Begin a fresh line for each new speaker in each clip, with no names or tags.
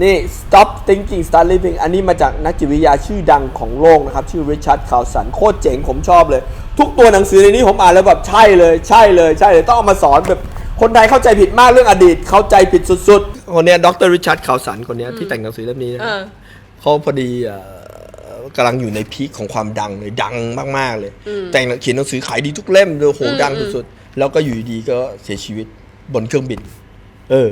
นี่ stop thinking start living อันนี้มาจากนักจิตวิทยาชื่อดังของโลกนะครับ ชื่อริชาร์ดคาวสันโคตรเจ๋งผมชอบเลย ทุกตัวหนังสือในนี้ผมอ่านแล้วแบบใช่เลยใช่เลยใช่เลยต้องเอามาสอนแบบคนไทยเข้าใจผิดมากเรื่องอดีต เข้าใจผิดสุดๆ คนเนี้ยดรริชาร์ดคาวสันคนเนี้ยที่แต่งหนังสือเล่มนี้นะ
เออ
เขาพอดีเอ่อกำลังอยู่ในพีคของความดังเลยดังมากๆเลย แต่งเขียนหนังสือขายดีทุกเล่มเลยโหดังสุดๆแล้วก็อยู่ดีๆก็เสียชีวิตบนเครื่องบิน เออ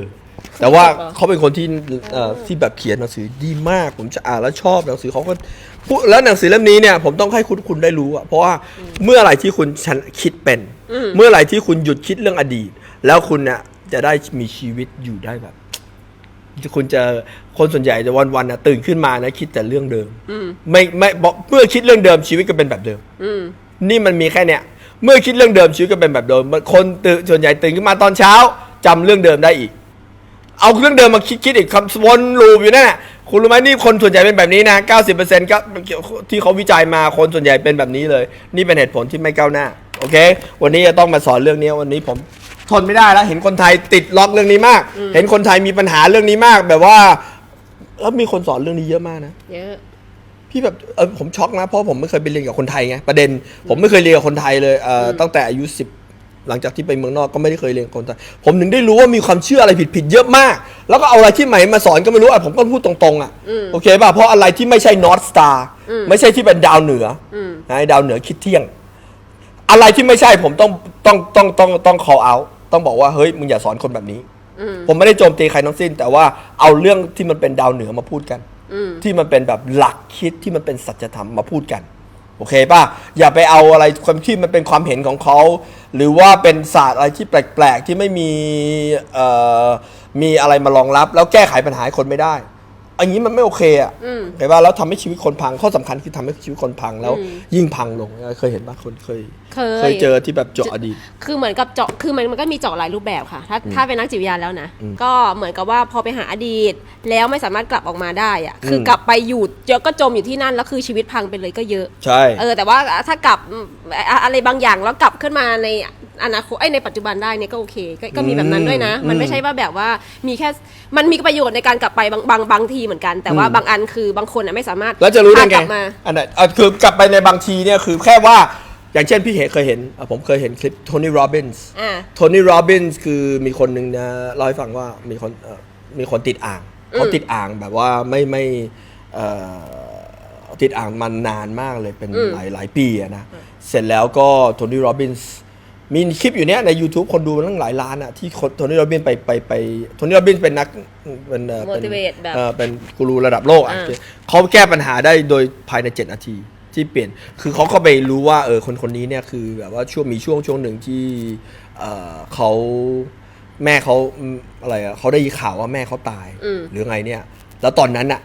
แต่ว่าเขาเป็นคนที่เอ่อที่แบบเขียนหนังสือดีมาก ผมจะอ่านแล้วชอบหนังสือเขาก็พูดแล้วหนังสือเล่มนี้เนี่ยผมต้องให้คุณคุณได้รู้อะเพราะว่าเมื่อไหร่ที่คุณฉันคิดเป็น เมื่อไหร่ที่คุณหยุดคิดเรื่องอดีต แล้วคุณเนี่ยจะได้มีชีวิตอยู่ได้แบบ คุณจะคนส่วนใหญ่จะวันๆนะตื่นขึ้นมานะคิดแต่เรื่องเดิมไม่ไม่บอกเมื่อคิดเรื่องเดิมชีวิตก็เป็นแบบเดิม
อืม
นี่มันมีแค่เนี้ยเมื่อคิดเรื่องเดิมชีวิตก็เป็นแบบเดิมคนตื่นส่วนใหญ่ตื่นขึ้นมาตอนเช้าจำเรื่องเดิมได้อีก เอาเรื่องเดิมมาคิดคิดอีกคำวนลูปอยู่นั่นแหละคุณรู้ไหมนี่คนส่วนใหญ่เป็นแบบนี้นะ 90%ก็ที่เขาวิจัยมาคนส่วนใหญ่เป็นแบบนี้เลย นี่เป็นเหตุผลที่ไม่ก้าวหน้า โอเค วันนี้จะต้องมาสอนเรื่องนี้วันนี้ผมทนไม่ได้แล้ว เห็นคนไทยติดล็อกเรื่องนี้มาก เห็นคนไทยมีปัญหาเรื่องนี้มาก แบบว่าแล้วมีคนสอนเรื่องนี้เยอะมากนะ
เยอะ
พี่แบบเออผมช็อกนะเพราะผมไม่เคยไปเรียนกับคนไทยไงประเด็น ผมไม่เคยเรียนกับคนไทยเลยเอ่ออตั้งแต่อายุสิบ หลังจากที่ไปเมืองนอกก็ไม่ได้เคยเรียนกับคนไทยผมถึงได้รู้ว่ามีความเชื่ออะไรผิดๆเยอะมาก แล้วก็เอาอะไรที่ใหม่มาสอนก็ไม่รู้อะผมก็พูดตรงๆอะโอเคป่ะเพราะอะไรที่ไม่ใช่ North Star ไม่ใช่ที่เป็นดาวเหนืออนะไอ้ดาวเหนือคิดเที่ยง อะไรที่ไม่ใช่ผมต้องต้องต้องต้องต้อง call out ต้องบอกว่าเฮ้ยมึงอย่าสอนคนแบบนี้ผมไม่ได้โจมตีใครทั้งสิ้น แต่ว่าเอาเรื่องที่มันเป็นดาวเหนือมาพูดกันที่มันเป็นแบบหลักคิดที่มันเป็นสัจธรรมมาพูดกัน โอเคป่ะ อย่าไปเอาอะไรความที่มันเป็นความเห็นของเขา หรือว่าเป็นศาสตร์อะไรที่แปลก ๆ ที่ไม่มีมีอะไรมารองรับ แล้วแก้ไขปัญหาคนไม่ได้ อันนี้มันไม่โอเคอะเห็นป่ะแล้วทำให้ชีวิตคนพังข้อสำคัญคือทำให้ชีวิตคนพังแล้วยิ่งพังลงเคยเห็นป่ะคนเคย
เคย
เคย เจอที่แบบเจาะอดีต
คือเหมือนกับเจาะ คือมันมันก็มีเจาะหลายรูปแบบค่ะ ถ้าถ้าเป็นนักจิตวิทยาแล้วนะก็เหมือนกับว่าพอไปหาอดีต แล้วไม่สามารถกลับออกมาได้อะคือกลับไปอยู่เจอก็จมอยู่ที่นั่นแล้วคือชีวิตพังไปเลยก็เยอะ
ใช่
เออแต่ว่าถ้ากลับอะอะไรบางอย่างแล้วกลับขึ้นมาใน อนาคตไอ้ยในปัจจุบันได้เนี่ยก็โอเคก็ก็มีแบบนั้นด้วยนะ มันไม่ใช่ว่าแบบว่ามีแค่มันมีประโยชน์ในการกลับไปบางบางบางทีเหมือนกัน แต่ว่าบางอันคือบางคนน่ะไม่สามารถ
แล้วจะรู้ได้
พาก
ไง
ลับมา
อันไหนอะคือกลับไปในบางทีเนี่ยคือแค่ว่าอย่างเช่นพี่เหเคยเห็นอะผมเคยเห็นคลิปโทนี่โรบินส์
อ่า
โทนี่โรบินส์คือมีคนหนึ่งนะเล่าให้ฟังว่ามีคนเอ่อมีคนติดอ่างเขาติดอ่างแบบว่าไม่ไม่เอ่อติดอ่างมันนานมากเลยเป็นหลายหลายปีอะนะ เสร็จแล้วก็โทนี่โรบินส์ มีคลิปอยู่เนี้ยใน YouTube คนดูมันตั้งหลายล้านอะที่โทนี่โรบินไปไปไปโทนี่โรบินเป็นนักเป็นเอ่อเป็น
Motivate แบบ
เอ่อเป็นกูรูระดับโลกอะ
อ่า
เขาแก้ปัญหาได้โดยภายใน 7 นาทีที่เปลี่ยน คือเขาก็ไปรู้ว่าเออคนคนนี้เนี่ยคือแบบว่าช่วงมีช่วงช่วงหนึ่งที่เอ่อเขาแม่เขาอืมอะไรอะเขาได้ยินข่าวว่าแม่เขาตาย
อืม
หรือไงเนี่ย แล้วตอนนั้นอะ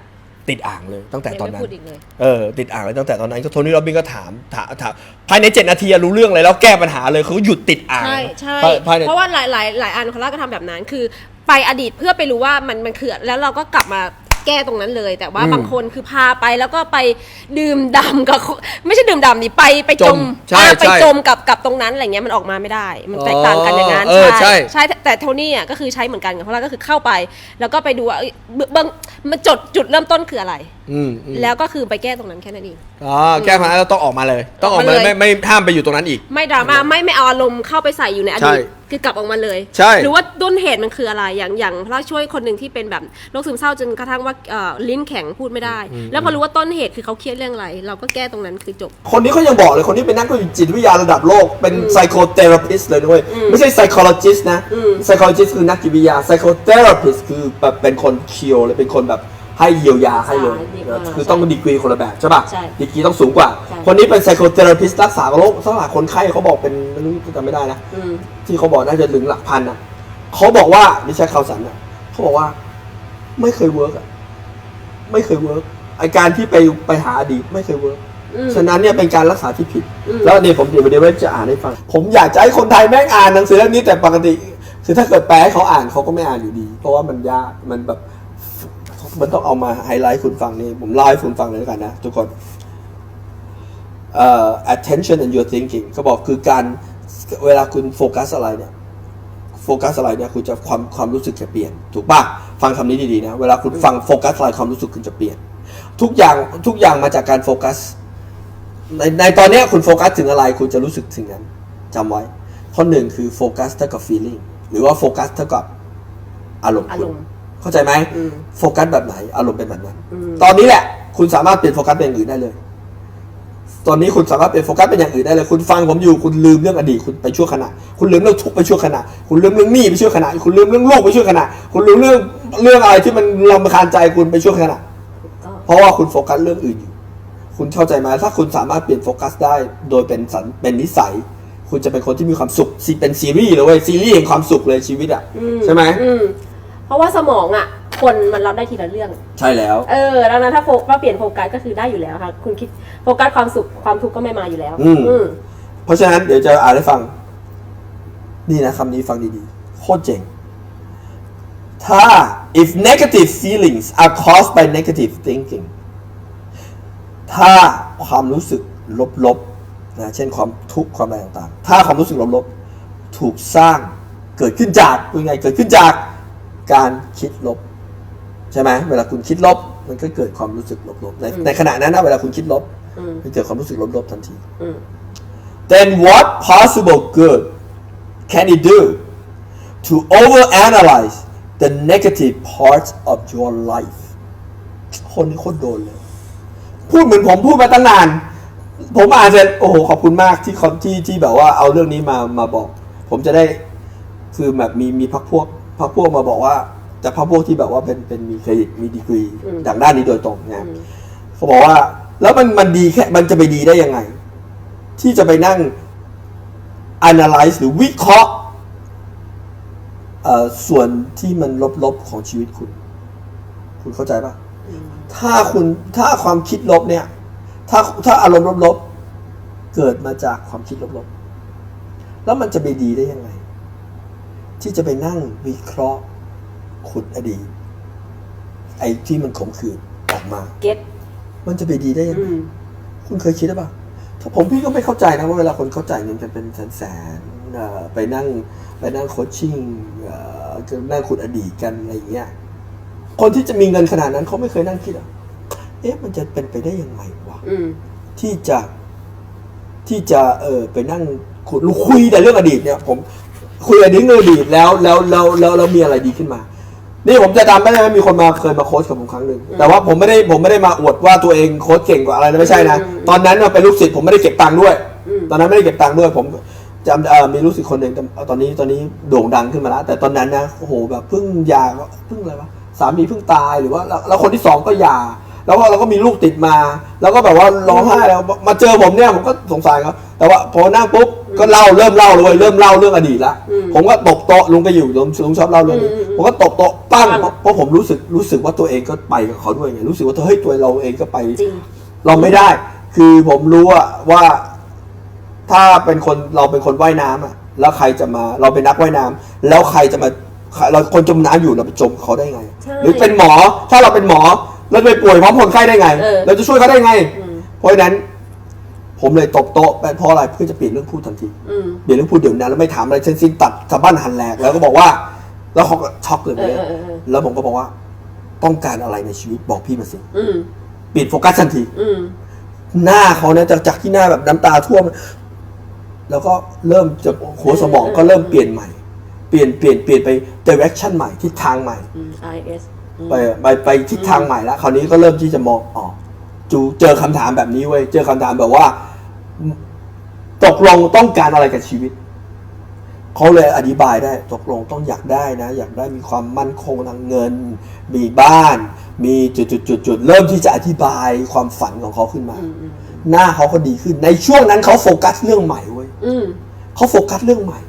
ติดอ่างเลยตั้งแต่
ยัง
ตอน
ไม่
นั้น
พูดอีกเลย
เออติดอ่างเลยตั้งแต่ตอนนั้นก็โทนี่โรบินก็ถามถามถามภายใน 7 นาทีอะรู้เรื่องเลยแล้วแก้ปัญหาเลยเขาหยุดติดอ่าง
ใช่ใช่
ภายภายใน
เพราะว่าหลายหลายหลายอันเขาเล่าก็ทำแบบนั้น คือ ไปอดีตเพื่อไปรู้ว่ามันมันคือแล้วเราก็กลับมา แก้ตรงนั้นเลย แต่ว่า
อืม
บางคนคือพาไปแล้วก็ไปดื่มดำกับ ไม่ใช่ดื่มดำดิไปไปจ
จ
ม
มใช่
อ่าไป
ใช่
จมกับกับตรงนั้นอะไรเงี้ยมันออกมาไม่ได้ มันแตกต่างกันอย่างนั้น
เออใช่
ใช่แต่แต่โทนี่อะก็คือใช้เหมือนกันกับเพราะเราก็คือเข้าไป แล้วก็ไปดูว่าเอ้ยเบื้องเบื้องมันจุดจุดเริ่มต้นคืออะไร
อืมอืม
แล้วก็คือไปแก้ตรงนั้นแค่นั้นเอง
อ๋อแก้ปัญหาแล้วต้องออกมาเลย ต้องออกมาเลย
ออกมาเลย
ไม่ไม่ห้ามไปอยู่ตรงนั้นอีก
ไม่ดราม่าไม่ไม่เอาอารมณ์เข้าไปใส่อยู่ในอดีต
ใช่
คือกลับออกมาเลย
ใช่
หรือว่าต้นเหตุมันคืออะไร อย่างอย่างพระช่วยคนหนึ่งที่เป็นแบบโรคซึมเศร้าจนกระทั่งว่าเอ่อลิ้นแข็งพูดไม่ได้ แล้วพอรู้ว่าต้นเหตุคือเขาเครียดเรื่องอะไร เราก็แก้ตรงนั้นคือจบ
คนนี้เขายังบอกเลยคนนี้เป็นนักจิตวิทยาระดับโลก เป็น psychotherapist เลยด้วย ไม่ใช่ psychologist นะ psychologist คือนักจิตวิทยา psychotherapist คือแบบเป็นคนเคียวเลยเป็นคนแบบ ให้เยียวยาให้เลย
ใช่ดีกว่า
คือต้องดีกรีคนละแบบใช่ป่ะ
ใช่
ดีกรีต้องสูงกว่า
ใช่
คนนี้เป็น psychotherapist รักษาโรครักษาคนไข้เขาบอกเป็นไม่รู้จำไม่ได้นะ
อืม
ที่เขาบอกน่าจะถึงหลักพันอะเขาบอกว่าดิฉันข่าวสันอะเขาบอกว่า ไม่เคยเวิร์กอะไม่เคยเวิร์กไอการที่ไปไปหาอดีตไม่เคยเวิร์ก
อืม
ฉะนั้นเนี่ยเป็นการรักษาที่ผิด
อืม
แล้วเนี่ยผมเดี๋ยวเดี๋ยวจะอ่านให้ฟัง ผมอยากจะให้คนไทยแม่งอ่านหนังสือเล่มนี้แต่ปกติ คือถ้าเกิดแปลให้เขาอ่านเขาก็ไม่อ่านอยู่ดี เพราะว่ามันยากมันแบบ มันต้องเอามาไฮไลท์คุณฟังนี่ผมเล่าให้คุณฟังเลยแล้วกันนะ ทุกคนเอ่อ attention and your thinking เขาบอกคือการเวลาคุณโฟกัสอะไรเนี่ยโฟกัสอะไรเนี่ยคุณจะความความรู้สึกจะเปลี่ยน ถูกปะฟังคำนี้ดีๆนะ เวลาคุณฟังโฟกัสอะไรความรู้สึกคุณจะเปลี่ยน ทุกอย่างทุกอย่างมาจากการโฟกัส ในในตอนนี้คุณโฟกัสถึงอะไรคุณจะรู้สึกถึงนั้นจำไว้ ข้อหนึ่งคือโฟกัสเท่ากับ feeling หรือว่าโฟกัสเท่ากับอารมณ์คุณ
มณ์
เข้าใจไหม
อืม
โฟกัสแบบไหน อารมณ์เป็นแบบนั้น
อืม
ตอนนี้แหละ คุณสามารถเปลี่ยนโฟกัสเป็นอย่างอื่นได้เลย ตอนนี้คุณสามารถเปลี่ยนโฟกัสเป็นอย่างอื่นได้เลย คุณฟังผมอยู่ คุณลืมเรื่องอดีตคุณไปชั่วขณะ คุณลืมเรื่องทุกข์ไปชั่วขณะ คุณลืมเรื่องหนี้ไปชั่วขณะ คุณลืมเรื่องโลกไปชั่วขณะ คุณลืมเรื่องเรื่องอะไรที่มันรำคาญใจคุณไปชั่วขณะ
ถูกต้อง
เพราะว่าคุณโฟกัสเรื่องอื่นอยู่ คุณเข้าใจไหมถ้าคุณสามารถเปลี่ยนโฟกัสได้ โดยเป็นสันเป็นนิสัย คุณจะเป็นคนที่มีความสุขซีเป็นซีรีส์เลยเว้ยซีรีส์แห่งความสุขเลยชีวิตอะใช่ไหม
อืม เพราะว่าสมองอะ คนมันรับได้ทีละเรื่อง
ใช่แล้ว
เออแล้วนะถ้าโฟถ้าเปลี่ยนโฟกัสก็คือได้อยู่แล้วค่ะ คุณคิดโฟกัสความสุขความทุกข์ก็ไม่มาอยู่แล้ว
อืม
อืม
เพราะฉะนั้นเดี๋ยวจะอ่านให้ฟัง นี่นะคำนี้ฟังดีๆ โคตรเจ๋ง ถ้า if negative feelings are caused by negative thinking ถ้าความรู้สึกลบๆนะเช่นความทุกข์ความอะไรต่างๆ ถ้าความรู้สึกลบๆ ถูกสร้างเกิดขึ้นจากเป็นไงเกิดขึ้นจาก การคิดลบ ใช่ไหมเวลาคุณคิดลบ มันก็เกิดความรู้สึกลบๆในในขณะนั้นนะเวลาคุณคิดลบ
อืม
มันเกิดความรู้สึกลบๆทันที
อืม
then what possible good can it do to overanalyze the negative parts of your life คนนี้โคตรโดนเลย พูดเหมือนผมพูดมาตั้งนาน ผมอ่านเสร็จโอ้โหขอบคุณมากที่คนที่ที่แบบว่าเอาเรื่องนี้มามาบอก ผมจะได้คือแบบมีมีพักพวก พักพวกมาบอกว่า แต่พักพวกที่แบบว่าเป็นเป็นมีเครดิตมีดีกรี
อืม
ดังด้านนี้โดยตรงนะ
อืม
เขาบอกว่า แล้วมันมันดีแค่มันจะไปดีได้ยังไง ที่จะไปนั่ง analyze หรือวิเคราะห์เอ่อส่วนที่มันลบๆของชีวิตคุณ คุณเข้าใจปะถ้าคุณถ้าความคิดลบเนี่ย ถ้าถ้าอารมณ์ลบๆเกิดมาจากความคิดลบๆแล้วมันจะไปดีได้ยังไง ที่จะไปนั่งวิเคราะห์ขุดอดีต ไอ้ที่มันขมขื่นออกมา
เก็ต
มันจะไปดีได้ยัง
อื
ไง
ม
คุณเคยคิดหรือเปล่าถ้าผมพี่ก็ไม่เข้าใจนะว่าเวลาคนเข้าใจเงินกันเป็นแสนแสนๆเอ่อไปนั่งไปนั่งโคชชิ่งเอ่อนั่งขุดอดีตกันอะไรอย่างเงี้ย คนที่จะมีเงินขนาดนั้นเขาไม่เคยนั่งคิดอะเอ๊ะมันจะเป็นไปได้ยังไงวะ
อืม
ที่จะที่จะเออไปนั่งขุดคุยแต่เรื่องอดีตเนี่ย ผม คุยอดีตเรื่องอดีตแล้วแล้วแล้วแล้วแล้วมีอะไรดีขึ้นมา นี่ผมจะจำไม่ได้ว่ามีคนมาเคยมาโค้ชกับผมครั้งหนึ่งแต่ว่าผมไม่ได้ผมไม่ได้มาอวดว่าตัวเองโค้ชเก่งกว่าอะไรนะไม่ใช่นะตอนนั้นน่ะเป็นลูกศิษย์ผมไม่ได้เก็บตังค์ด้วย
อืม
ตอนนั้นไม่ได้เก็บตังค์ด้วยผมจำเอ่อมีลูกศิษย์คนหนึ่งแต่ตอนนี้ตอนนี้โด่งดังขึ้นมาแล้วแต่ตอนนั้นนะโอ้โหแบบเพิ่งหย่าเพิ่งอะไรวะสามีเพิ่งตายหรือว่าแล้วแล้วคนที่สองก็หย่าแล้วก็เราก็มีลูกติดมา แล้วก็แบบว่าร้องไห้แล้วมาเจอผมเนี่ยผมก็สงสารเขาแต่ว่าพอนั่งปุ๊บ ก็เล่าเริ่มเล่าเลยเริ่มเล่าเรื่องอดีตละ
อืม
ผมก็ตบโต๊ะลุงก็อยู่ลุงลุงชอบเล่าเรื่องนี้
อืมอืม
ผมก็ตบโต๊ะปั้ง
ปั้ง
เพราะเพราะผมรู้สึกรู้สึกว่าตัวเองก็ไปกับเขาด้วยไงรู้สึกว่าเฮ้ยตัวเราเองก็ไป
จริง
เราไม่ได้ คือผมรู้อะว่า ถ้าเป็นคนเราเป็นคนว่ายน้ำอะแล้วใครจะมา เราเป็นนักว่ายน้ำแล้วใครจะมาใครเราคนจมน้ำอยู่เราไปจมเขาได้ไง
ใช่
หรือเป็นหมอ ถ้าเราเป็นหมอเราจะไปป่วยพร้อมคนไข้ได้ไง
เออ
เราจะช่วยเขาได้ไง
อืม
เพราะฉะนั้น ผมเลยตบโต๊ะไปเพราะอะไรเพื่อจะเปลี่ยนเรื่องพูดทันที
อืม
เปลี่ยนเรื่องพูดเดี๋ยวนั้นแล้วไม่ถามอะไรเช่นสิ้นตัดสะบั้นหันแหลกแล้วก็บอกว่า แล้วเขาก็ช็อกเลย
เออเออเออเออ
แล้วผมก็บอกว่า ต้องการอะไรในชีวิตบอกพี่มาสิ
อืม
เปลี่ยนโฟกัสทันที
อืม
หน้าเขาเนี่ยจากจากที่หน้าแบบน้ำตาท่วม แล้วก็เริ่มจะหัวสมองก็เริ่มเปลี่ยนใหม่ เปลี่ยนเปลี่ยนเปลี่ยนไป direction ใหม่ทิศทางใหม่
อืม IS อืม
ไปไปไปทิศทางใหม่แล้วคราวนี้ก็เริ่มที่จะมองออก จูเจอคำถามแบบนี้เว้ยเจอคำถามแบบว่า ตกลงต้องการอะไรกับชีวิตเขาเลยอธิบายได้ตกลงต้องอยากได้นะ อยากได้มีความมั่นคงทางเงิน มีบ้าน มีจุดจุดจุดจุดเริ่มที่จะอธิบายความฝันของเขาขึ้นมา
อืมอืม
หน้าเขาก็ดีขึ้นในช่วงนั้นเขาโฟกัสเรื่องใหม่เว้ย
อืม
เขาโฟกัสเรื่องใหม่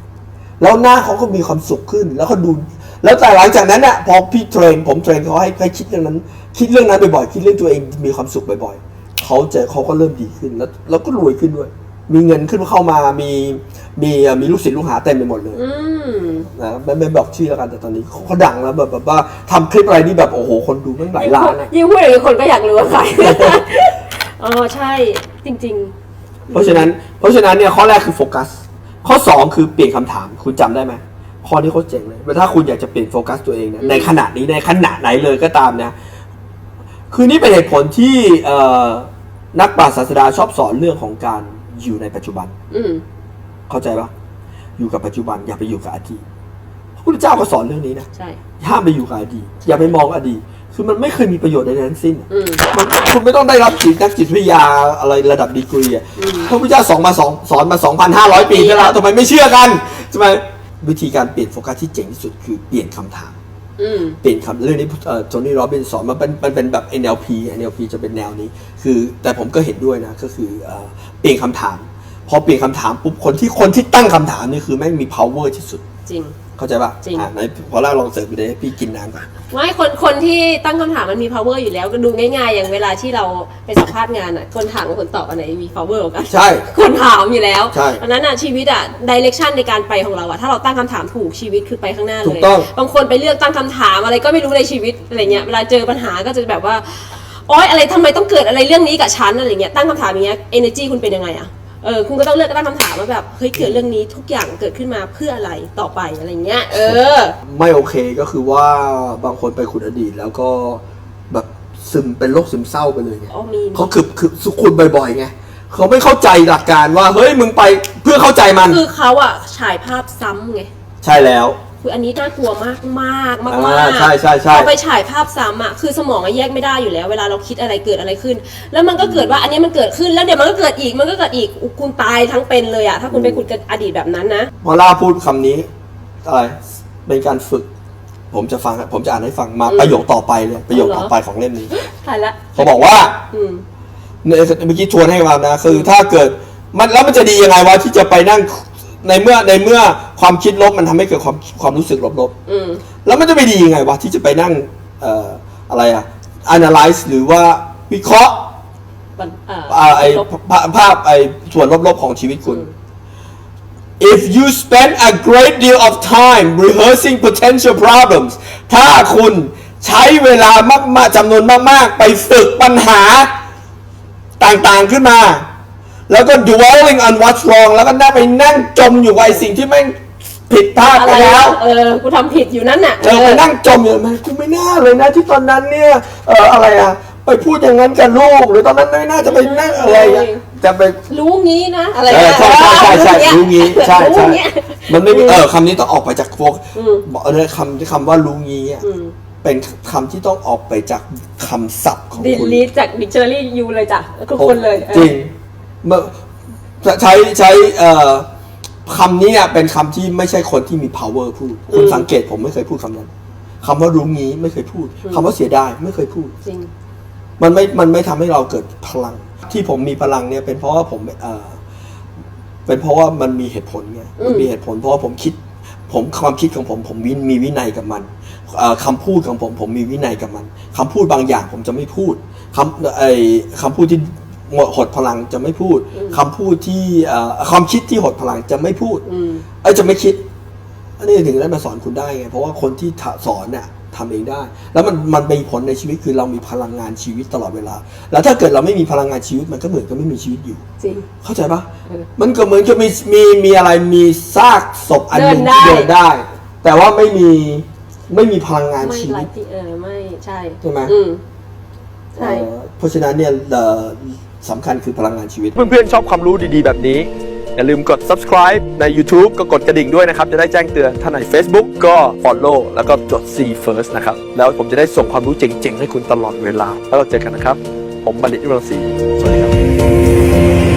แล้วหน้าเขาก็มีความสุขขึ้น แล้วก็ดู แล้วแต่หลังจากนั้นน่ะพอพี่เทรนผมเทรนเขาให้ให้คิดเรื่องนั้น คิดเรื่องนั้นบ่อยๆคิดเรื่องตัวเองมีความสุขบ่อยๆเขาเจอเขาก็เริ่มดีขึ้นแล้วแล้วก็รวยขึ้นด้วย มีเงินขึ้นเข้ามามีมีเอ่อมีลูกศิษย์ลูกหาเต็มไปหมดเลย
อืม
นะไม่ไม่บอกชื่อแล้วกันแต่ตอนนี้เขาเขาดังแล้วแบบแบบว่าทำคลิปอะไรนี่แบบโอ้โหคนดูแม่งหลายล้านอะ
ยิ่งพูดอย่างนี้คนก็อยากรู้ว่าใครอ๋อใช่จริง
เพราะฉะนั้น เพราะฉะนั้นเนี่ยข้อแรกคือโฟกัส ข้อสองคือเปลี่ยนคำถามคุณจำได้ไหม ข้อนี้เขาเจ๋งเลยถ้าคุณอยากจะเปลี่ยนโฟกัสตัวเองเนี่ยในขณะนี้ในขณะไหนเลยก็ตามนะ คือนี่เป็นเหตุผลที่เอ่อนักปราชญ์ศาสดาชอบสอนเรื่องของการอยู่ในปัจจุบัน
อืม
เข้าใจปะอยู่กับปัจจุบันอย่าไปอยู่กับอดีตพระพุทธเจ้าก็สอนเรื่องนี้นะ
ใช่
ห้ามไปอยู่กับอดีตอย่าไปมองอดีตคือมันไม่เคยมีประโยชน์ใดๆทั้งสิ้น
อืม
มันคุณไม่ต้องได้รับจิตนักจิตวิทยาอะไรระดับดีกรีอะพระพุทธเจ้าสอนมาสองสอนมา2,500ปีแล้วทำไมไม่เชื่อกันใช่ไหม วิธีการเปลี่ยนโฟกัสที่เจ๋งที่สุดคือเปลี่ยนคำถาม
อืม
เปลี่ยนคำเรื่องนี้โทนี่โรบินสอนมันเป็นมันเป็นแบบ NLP NLP จะเป็นแนวนี้ คือแต่ผมก็เห็นด้วยนะก็คือเอ่อเปลี่ยนคำถาม พอเปลี่ยนคำถามปุ๊บคนที่คนที่ตั้งคำถามนี่คือแม่งมี power ที่สุด
จริง
เข้าใจป่ะ
จริง
อะไหนพอแรกลองเสิร์ฟดูเลยพี่กินน้ำก่อน
ไม่คนคนที่ตั้งคำถามมันมี power อยู่แล้วก็ดูง่ายๆ อย่างเวลาที่เราไปสัมภาษณ์งานอะคนถามกับคนตอบอันไหนมี power กว่ากัน
ใช่
คนถามอยู่แล้ว
ใช่
ดังนั้นอะชีวิตอะ direction ในการไปของเราอะถ้าเราตั้งคำถามถูกชีวิตคือไปข้างหน้าเลย
ถูกต้อง
บางคนไปเลือกตั้งคำถามอะไรก็ไม่รู้ในชีวิตอะไรเงี้ยเวลาเจอปัญหาก็จะแบบว่าโอ๊ยอะไรทำไมต้องเกิดอะไรเรื่องนี้กับฉันอะไรเงี้ยตั้งคำถามอย่างเงี้ย energy คุณเป็นยังไงอะ เออคุณก็ต้องเลือกตั้งคำถามว่าแบบเฮ้ยเกิดเรื่องนี้ทุกอย่างเกิดขึ้นมาเพื่ออะไรต่อไปอะไรเงี้ย เออ
ไม่โอเคก็คือว่าบางคนไปขุดอดีตแล้วก็แบบซึมเป็นโรคซึมเศร้าไปเลยไง
อ๋อมี
เขาคือคือสุขุนบ่อยๆไงเขาไม่เข้าใจหลักการว่าเฮ้ยมึงไปเพื่อเข้าใจมัน
คือเขาอะฉายภาพซ้ำไง
ใช่แล้ว
คืออันนี้น่ากลัวมากมากมาก
อ่
มาา
กใช่ใช่ใช่
เอาไปฉายภาพซ้ำอะคือสมองอะแยกไม่ได้อยู่แล้ว เวลาเราคิดอะไรเกิดอะไรขึ้น แล้วมันก็เกิดว่าอันนี้มันเกิดขึ้นแล้วเดี๋ยวมันก็เกิดอีกมันก็เกิดอีกอุ๊ยคุณตายทั้งเป็นเลยอะถ้าคุณไปขุดกันอดีตแบบนั้นนะ
พอล่าพูดคำนี้อะไรเป็นการฝึก ผมจะฟังผมจะอ่านให้ฟังมา
อืม
ประโยคต่อไปเลยประโยค
เอาเหรอ
ต่อไปของเล่มนี้
ตายละ
เขาบอกว่า
อืม
เนี่ยเมื่อกี้ทวนให้มานะคือถ้าเกิดมันแล้วมันจะดียังไงวะที่จะไปนั่ง ในเมื่อในเมื่อความคิดลบมันทำให้เกิดความความรู้สึกลบ
อืม
ๆแล้วมันจะไปดียังไงวะที่จะไปนั่งเอ่ออะไรอะ analyze หรือว่าวิเคราะห์
มันเอ่อ
อ่าไอ
ลบ
ภาพภาพไอส่วนลบๆของชีวิตคุณ if you spend a great deal of time rehearsing potential problems ถ้าคุณใช้เวลามากๆจำนวนมาก ๆ ไปฝึกปัญหาต่างๆขึ้นมา แล้วก็ dwelling on what's wrong แล้วก็นั่งไปนั่งจมอยู่กับไอสิ่งที่แม่งผิดพลาด
อะ
ไป
ไร
แล้ว
เออ กูทำผิดอยู่นั่นน่ะ
เออไปนั่งจมอยู่มันกูไม่น่าเลยนะที่ตอนนั้นเนี่ยเอออะไรอะไปพูดอย่างนั้นกับลูกหรือตอนนั้นไม่น่าจะไปนั่งอะไรอะจะไป
รู้งี้นะ อะไร
เออ
นะ
ใช่ใช่ใช่ใช่รู้งี้ใช่
รู้
ใช่
งี้
มันไม่มีเออคำนี้ต้องออกไปจากพวก
อืม
บอกเออคำคำว่ารู้งี้อะ
อืม
เป็นคำที่ต้องออกไปจากคำศัพท์ของ
ดิ
คุณ
ลีทจากดิกชันนารียูเลยจ้ะทุกคนเลยเออ
จริงเมื่อ ใช้ใช้เอ่อคำนี้อะเป็นคำที่ไม่ใช่คนที่มี power พูด คุณสังเกตผมไม่เคยพูดคำนั้นคำว่ารู้งี้ไม่เคยพูดคำว่าเสียดายไม่เคยพูด
จริง
มันไม่มันไม่ทำให้เราเกิดพลัง ที่ผมมีพลังเนี่ยเป็นเพราะว่าผมเอ่อเป็นเพราะว่ามันมีเหตุผลไง
อืม
มันมีเหตุผล เพราะว่าผมคิดผมความคิดของผมผมวินมีวินัยกับมันเอ่อคำพูดของผมผมมีวินัยกับมันคำพูดบางอย่างผมจะไม่พูดคำไอ้คำพูดที่ หดพลังจะไม่พูดคำพูดที่เอ่อความคิดที่หดพลังจะไม่พูด
อืม
เอ้ยจะไม่คิดอันนี้ถึงได้มาสอนคุณได้ไงเพราะว่าคนที่สอนเนี่ยทำเองได้ แล้วมันมันมีผลในชีวิตคือเรามีพลังงานชีวิตตลอดเวลา แล้วถ้าเกิดเราไม่มีพลังงานชีวิตมันก็เหมือนกับไม่มีชีวิตอยู่
จริง
เข้าใจปะ
เออ
มันก็เหมือนกับมีมีมีอะไรมีซากศพอันหนึ่ง
เดินได้
ที่เดินได้แต่ว่าไม่มีไม่มีพลังงาน
ไม่
ชี
ไล
วิต
ฟ์เออไม่ใช่
ใช่ไหม
อืมใช่
เอ่อเพราะฉะนั้นเนี่ยเอ่อ สำคัญคือพลังงานชีวิต
เพื่อนๆ ชอบความรู้ดีๆ แบบนี้ อย่าลืมกด subscribe ใน YouTube ก็กดกระดิ่งด้วยนะครับ จะได้แจ้งเตือนถ้าใน Facebook ก็ follow แล้วก็กด see first นะครับ แล้วผมจะได้ส่งความรู้เจ๋งๆ ให้คุณตลอดเวลา แล้วเราเจอกันนะครับ ผมบัณฑิตอิมรังสีสวัสดีครับ